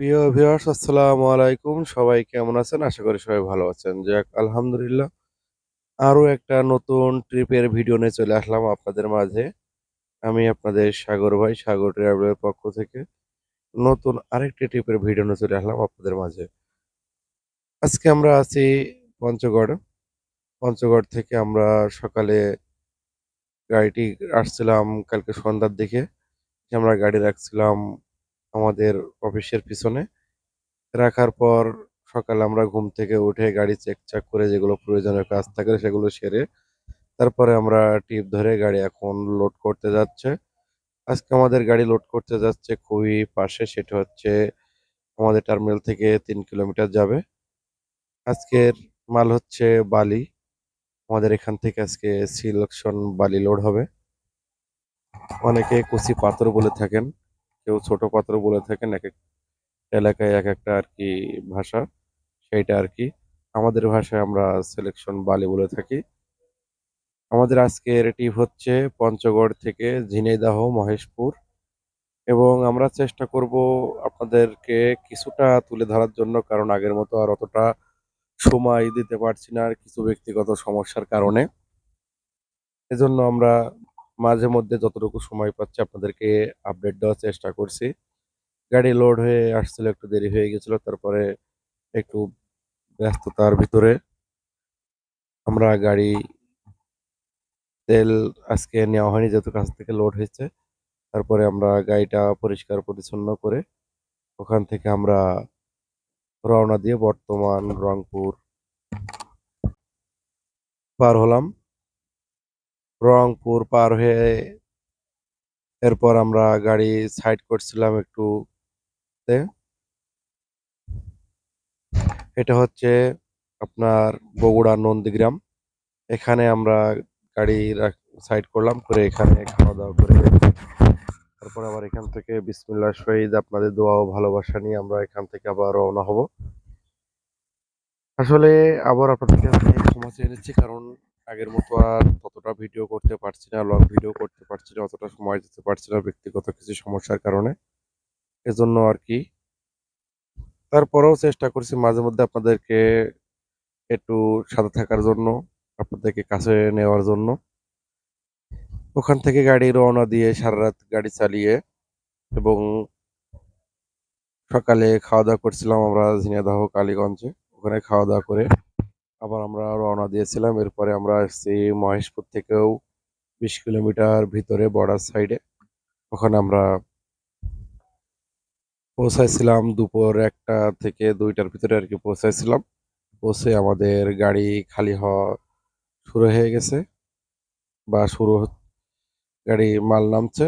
প্রিয় ভিউয়ার্স, আসসালামু আলাইকুম। সবাই কেমন আছেন? আশা করি সবাই ভালো আছেন। যাক, আলহামদুলিল্লাহ। আরও একটা নতুন ট্রিপের ভিডিও নিয়ে চলে আসলাম আপনাদের মাঝে। আমি আপনাদের সাগর ভাই, সাগর ট্রাভেলের পক্ষ থেকে নতুন আরেকটি ট্রিপের ভিডিও নিয়ে চলে আসলাম আপনাদের মাঝে। আজকে আমরা আছি পঞ্চগড়। পঞ্চগড় থেকে আমরা সকালে গাড়িটি আসছিলাম কালকে সন্ধ্যার দিকে। আমরা গাড়ি রাখছিলাম আমাদের অফিসের পিছনে। রাখার পর সকালে আমরা ঘুম থেকে উঠে গাড়ি চেক চাক করে যেগুলো প্রয়োজনীয় কাজ থাকে সেগুলো সেরে তারপরে আমরা টিপ ধরে গাড়ি এখন লোড করতে যাচ্ছে। আজকে আমাদের গাড়ি লোড করতে যাচ্ছে খুবই পাশে, সেটা হচ্ছে আমাদের টার্মিনাল থেকে তিন কিলোমিটার যাবে। আজকের মাল হচ্ছে বালি। আমাদের এখান থেকে আজকে সিলেকশন বালি লোড হবে। অনেকে কুচি পাথর বলে থাকেন। কেউ ছোট পাথর বলে থাকেন, এক এক এলাকায় এক একটা আর কি ভাষা, সেইটা আর কি আমাদের ভাষায় আমরা সিলেকশন বালি বলে থাকি। আমাদের আজকের টিপ হচ্ছে পঞ্চগড় থেকে ঝিনাইদহ, মহেশপুর। এবং আমরা চেষ্টা করব আপনাদেরকে কিছুটা তুলে ধরার জন্য, কারণ আগের মতো আর অতটা সময় দিতে পারছি না আর কিছু ব্যক্তিগত সমস্যার কারণে। এজন্য আমরা মাঝে মধ্যে যতটুকু সময় পাচ্ছি আপনাদেরকে আপডেট দেওয়ার চেষ্টা করছি। গাড়ি লোড হয়ে আসছিল, একটু দেরি হয়ে গেছিল, তারপরে একটু ব্যস্ততার ভিতরে আমরা গাড়ি তেল আজকে নেওয়া হয়নি, যেহেতু কাছ থেকে লোড হয়েছে। তারপরে আমরা গাড়িটা পরিষ্কার পরিচ্ছন্ন করে ওখান থেকে আমরা রওনা দিয়ে বর্তমান রংপুর পার হলাম। রংপুর পার হয়ে এরপর আমরা গাড়ি সাইড করছিলাম একটু। এটা হচ্ছে আপনার বগুড়া নন্দীগ্রাম। এখানে আমরা গাড়ি সাইড করলাম, করে এখানে খাওয়া দাওয়া করে তারপর আবার এখান থেকে বিসমিল্লাহ শহীদ আপনাদের দোয়া ও ভালোবাসা নিয়ে আমরা এখান থেকে আবার রওনা হব। আসলে আবার আপনাদের কাছে ক্ষমা চেয়ে নিচ্ছি কারণ আগের মতো আর ততটা ভিডিও করতে পারছি না লং ভিডিও করতে পারছি না, অতটা সময় দিতে পারছি না ব্যক্তিগত কিছু সমস্যার কারণে। এজন্য আর কি। তারপরেও চেষ্টা করছি মাঝে মধ্যে আপনাদেরকে একটু সাথে থাকার জন্য, আপনাদেরকে কাছে নেওয়ার জন্য। ওখান থেকে গাড়ি রওনা দিয়ে সারা রাত গাড়ি চালিয়ে এবং সকালে খাওয়া দাওয়া করছিলাম আমরা ঝিনাইদহ, কালীগঞ্জে। ওখানে খাওয়া দাওয়া করে আবার আমরা রওনা দিয়েছিলাম। এরপরে আমরা আসছি মহেশপুর থেকেও বিশ কিলোমিটার ভিতরে বর্ডার সাইডে ওখানে আমরা পৌঁছাইছিলাম দুপুর একটা থেকে দুইটার ভিতরে আর কি পৌঁছাইছিলাম। পৌঁছে আমাদের গাড়ি খালি হওয়া শুরু হয়ে গেছে বা শুরু গাড়ি মাল নামছে।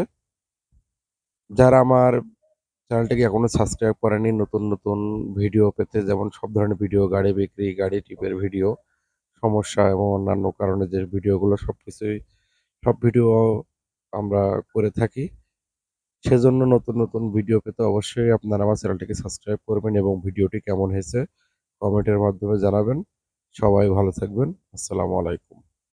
যারা আমার চ্যানেলটিকে এখনও সাবস্ক্রাইব করেনি নতুন নতুন ভিডিও পেতে, যেমন সব ধরনের ভিডিও গাড়ি বিক্রি, গাড়ি টিপের ভিডিও সমস্যা এবং অন্যান্য কারণে যে ভিডিওগুলো সব কিছুই সব ভিডিও আমরা করে থাকি। সেজন্য নতুন নতুন ভিডিও পেতে অবশ্যই আপনারা আমার চ্যানেলটিকে সাবস্ক্রাইব করবেন এবং ভিডিওটি কেমন হয়েছে কমেন্টের মাধ্যমে জানাবেন। সবাই ভালো থাকবেন। আসসালামু আলাইকুম।